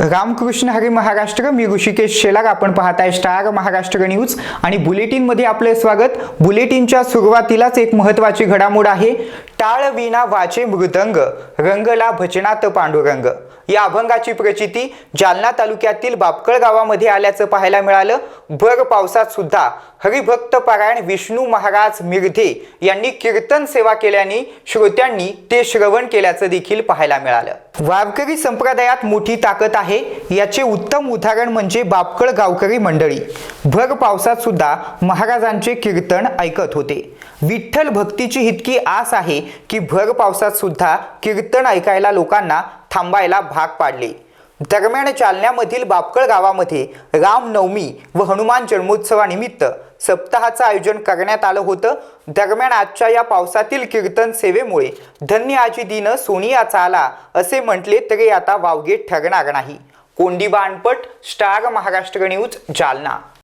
रामकृष्ण हरी महाराष्ट्र मी ऋषिकेश शेलार. आपण पाहताय star Maharashtra news. आणि बुलेटिनमध्ये आपले स्वागत. बुलेटिनच्या सुरुवातीलाच एक महत्त्वाची घडामोड आहे. टाळविना वाचे मृदंग रंगला भजनात पांडुरंग. या अभंगाची प्रचिती जालना तालुक्यातील बापकळ गावामध्ये आल्याचं पाहायला मिळालं. भर पावसात सुद्धा हरिभक्त पारायण विष्णू महाराज मिर्धे यांनी कीर्तन सेवा केल्याने श्रोत्यांनी ते श्रवण केल्याचं देखील पाहायला मिळालं. वारकरी संप्रदायात मोठी ताकद आहे. याचे उत्तम उदाहरण म्हणजे बापकळ गावकरी मंडळी. भर पावसात सुद्धा महाराजांचे कीर्तन ऐकत होते. विठ्ठल भक्तीची इतकी आस आहे की भर पावसात सुद्धा कीर्तन ऐकायला लोकांना थांबायला भाग पाडले. दरम्यान जालन्यामधील बापकळ गावामध्ये रामनवमी व हनुमान जन्मोत्सवानिमित्त सप्ताहाचं आयोजन करण्यात आलं होतं. दरम्यान आजच्या या पावसातील कीर्तन सेवेमुळे धन्य आजी दिन सोनियाचा आला असे म्हटले तरी आता वावगे ठरणार नाही. कोंडी बाणपट स्टार महाराष्ट्र न्यूज जालना.